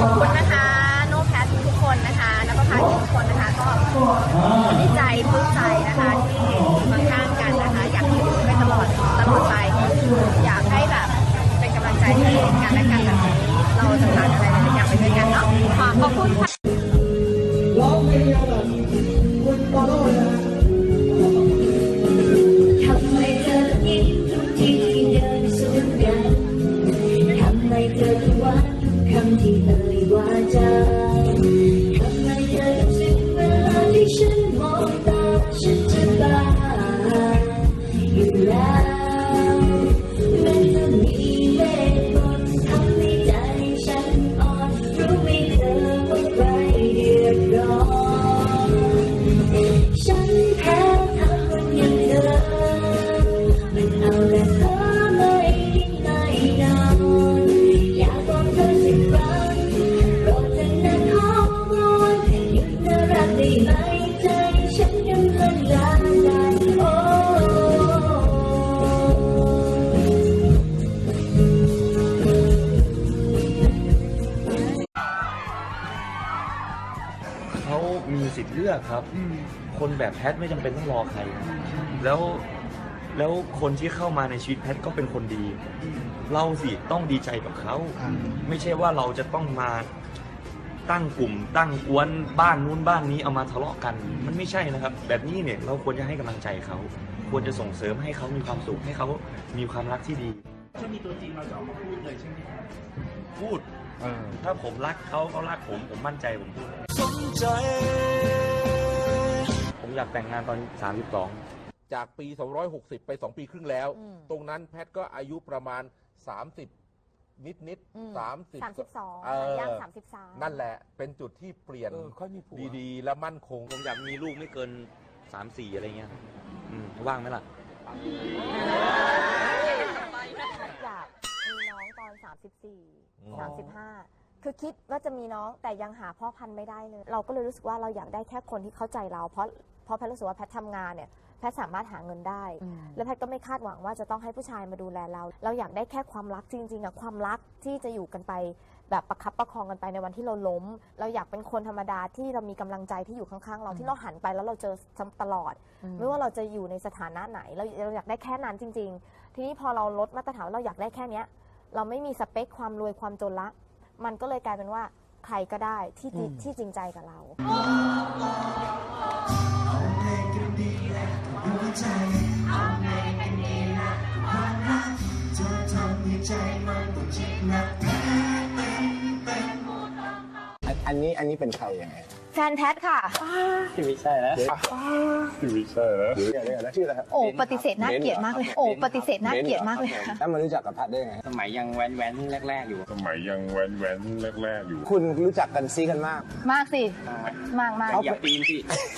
ขอบคุณนะคะโน้แพททุกคนนะคะ แล้วก็พาทุกคนนะคะ ก็ดีใจปลื้มใจนะคะที่มาข้างกันนะคะ อยากอยู่ไปตลอดตลอดไป อยากให้แบบเป็นกำลังใจให้กันและกันแบบนี้เราจะผ่านอะไรหลายอย่างไปด้วยกันเนาะขอบคุณค่ะ มีสิทธิ์เลือกครับ คนแบบแพทไม่จำเป็นต้องรอใคร แล้วแล้วคนที่เข้ามาในชีวิตแพทก็เป็นคนดี เราสิต้องดีใจกับเขา ไม่ใช่ว่าเราจะต้องมาตั้งกลุ่ม ตั้งกวนบ้านนู้นบ้านนี้เอามาทะเลาะกัน มันไม่ใช่นะครับ แบบนี้เนี่ยเราควรจะให้กำลังใจเขา ควรจะส่งเสริมให้เขามีความสุขให้เขามีความรักที่ดี ถ้ามีตัวจริงเราจะออกมาพูดเลยใช่ไหมครับ พูด ถ้าผมรักเขาเขารักผมผมมั่นใจผมพูดผมอยากแต่งงานตอน 32 จากปี 260 ไป 2 ปีครึ่งแล้วตรงนั้นแพทย์ก็อายุประมาณ 30 นิดนิดๆสามสิบสามสิบสองเออย่างสามสิบสาม นั่นแหละ เป็นจุดที่เปลี่ยนเออค่อยมีผัว ดีๆ และมั่นคง ผมอยากมีลูกไม่เกิน 3 4 อะไรเงี้ยอืมว่างไหมล่ะอ มีน้องตอนอ๋อ34 35 คือคิดว่าจะมีน้องแต่ยังหาพ่อพันธุ์ไม่ได้เลย เราก็เลยรู้สึกว่าเราอยากได้แค่คนที่เข้าใจเรา เพราะเพราะแพทย์รู้สึกว่าแพทย์ทำงานเนี่ยแพทย์สามารถหาเงินได้แล้วแพทย์ก็ไม่คาดหวังว่าจะต้องให้ผู้ชายมาดูแลเรา เราอยากได้แค่ความรักจริงๆอะความรักที่จะอยู่กันไป แบบประคับประคองกันไปในวันที่เราล้ม เราอยากเป็นคนธรรมดาที่เรามีกำลังใจที่อยู่ข้างๆ เราที่เราหันไปแล้วเราเจอตลอด ไม่ว่าเราจะอยู่ในสถานะไหน เราเราอยากได้แค่นั้นจริง ๆ ทีนี้พอเราลดมาตรฐานเราอยากได้แค่เนี้ย เราไม่มีสเปคความรวยความจนละ มันก็เลยกลายเป็นว่าใครก็ได้ที่จริที่จริงใจกับเรา อันอันนี้อันนี้เป็นใครยังไง แฟนแพทค่ะไม่ใช่แล้วไม่ใช่แล้วเดี๋ยวเดี๋ยวนะชื่ออะไรครับโอ้ปฏิเสธน่าเกลียดมากเลย โอ้ปฏิเสธน่าเกลียดมากเลยแล้วมารู้จักกับพัดได้ยังไงสมัยยังแว้นแว้นแรก ๆ อยู่สมัยยังแว้นแว้นแรก ๆ อยู่ คุณรู้จักกันซีกันมาก มากสิมากมาก อย่าปีนสิ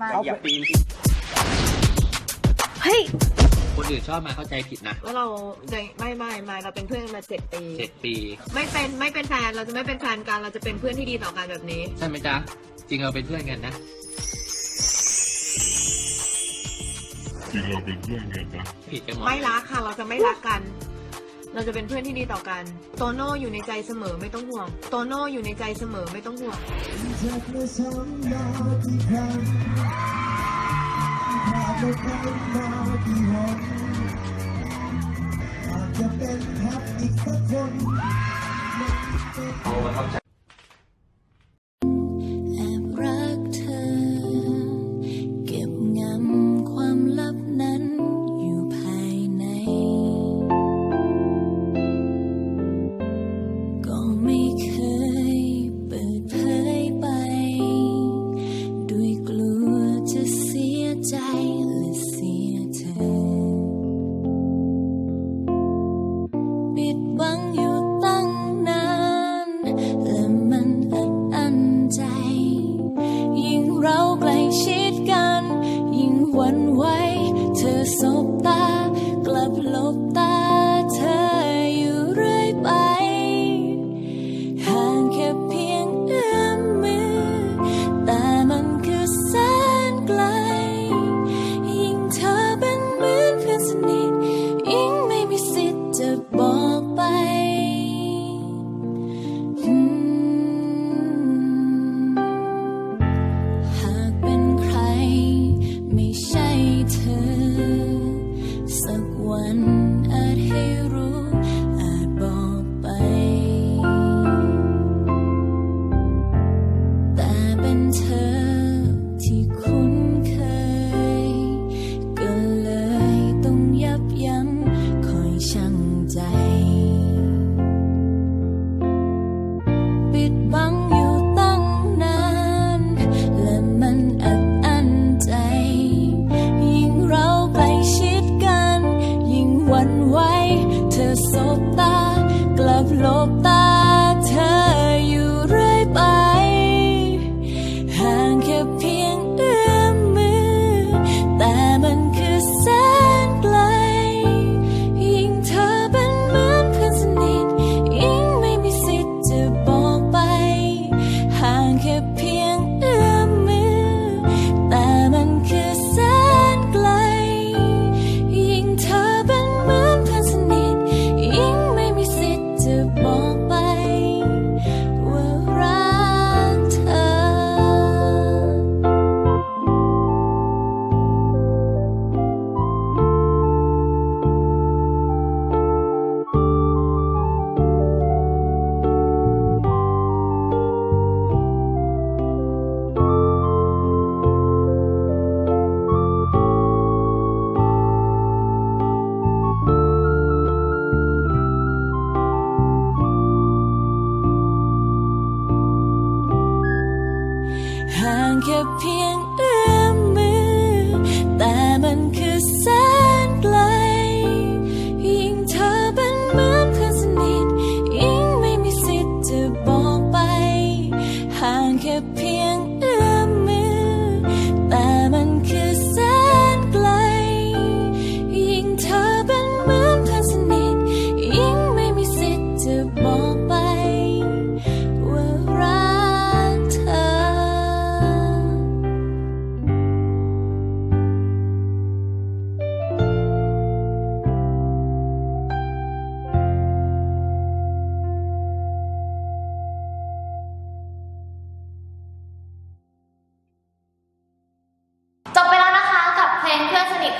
มา อย่าปีนสิ เฮ้ย คนอื่นชอบมาเข้าใจผิดนะแล้วเราจะไม่ไม่ไม่เราเป็นเพื่อนกันมาเจ็ดปี เจ็ดปี ไม่เป็นไม่เป็นแฟนเราจะไม่เป็นแฟนกันเราจะเป็นเพื่อนที่ดีต่อกันแบบนี้ ใช่ไหมจ๊ะ จริงเราเป็นเพื่อนกันนะ จริงเราเป็นเพื่อนกันนะ ผิดกันหมดไม่รักค่ะ เราจะไม่รักกัน เราจะเป็นเพื่อนที่ดีต่อกัน โตโน่อยู่ในใจเสมอไม่ต้องห่วง โตโน่อยู่ในใจเสมอไม่ต้องห่วงจากเมื่อสองนาทีครั้งผ่านไปครั้งมากี่หนอาจจะเป็นพักอีกสักคนแ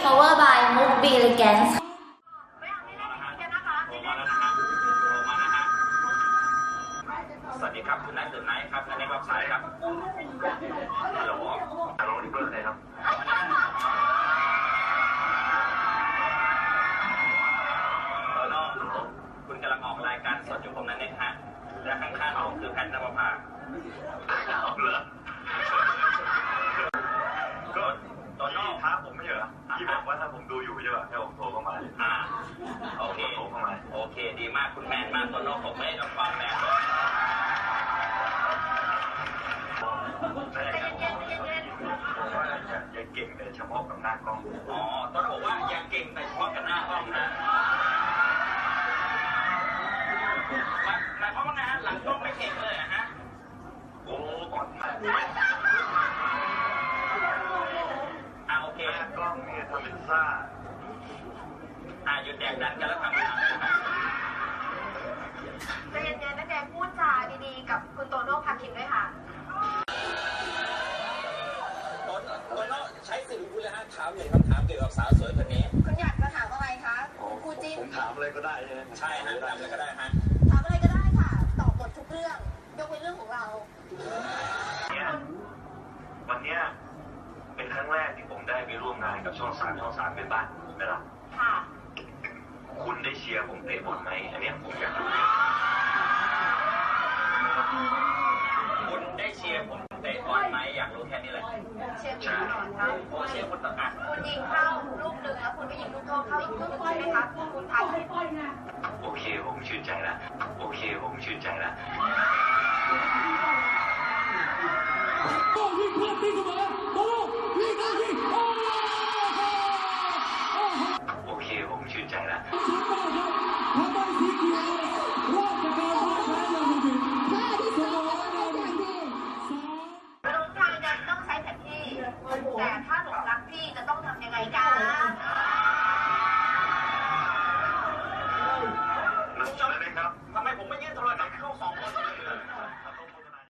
power by Mook b e l e g a n c e สวัสดีครับ คุณนายตื่นไนท์ครับนายในรับสายครับฮัลโหลฮัลโหลที่เบอร์อะไรครับฮัลโหลคุณกำลังออกรายการสดอยู่ตรงนั้นเนี่ยฮะและข้างๆเราคือแพทย์นภพาเอาเหรอก็ตอนนี้ท้าผมไม่เหรอที่บอกว่าถ้าผมดูอยู่ใช่ป่ะให้ผมโทรเข้ามา อ่าโอเคโทรเข้ามาโอเค ดีมากคุณแมนมากตอนนอกผมไม่ได้กับความแมนเลยอย่าเก่งแต่เฉพาะกับหน้ากล้องอ๋อต้องบอกว่าอย่าเก่งแต่เฉพาะกับหน้ากล้องนะหมายหมายความว่าไงฮะหลังกล้องไม่เก่งเลยอะฮะโอ้ก่อนมาอะโอเคหน้ากล้องเนี่ยทำเป็นซ่า อะหยุดแดกดันกันแล้วทำงานนะครับ ใจเย็นๆนะแจงพูดจาดีๆ กับคุณ โตโน่พาคินด้วยค่ะโตโน่ใช้สื่อคุณเลยฮะถามหนึ่งคำถามเกี่ยวกับสาวสวยคนนี้ คุณอยากจะถามอะไรคะครูจิ้น ผมถามอะไรก็ได้ใช่ไหมใช่ฮะถามอะไรก็ได้ฮะถามอะไรก็ได้ค่ะ ตอบหมดทุกเรื่อง ยกเว้นเรื่องของเรา เนี่ยวันเนี้ยเป็นครั้งแรกที่ผมได้ไปร่วมงานกับช่องสามช่องสามเป็นบ้านไหมล่ะค่ะ คุณได้เชียร์ผมเตะบอลไหมอันเนี้ยผมอยากรู้ คุณได้เชียร์ผมเตะบอลไหมอยากรู้แค่นี้แหละเชียร์คุณก่อนครับผมเชียร์คุณต่างหากคุณยิงเข้าลูกหนึ่งแล้วคุณก็ยิงลูกโทษเข้าอีกลูกหนึ่งใช่ไหมคะคุณทายผิดโอเคผมชื่นใจแล้วโอเคผมชื่นใจแล้วต้องวิ่งเพื่อตีเสมอ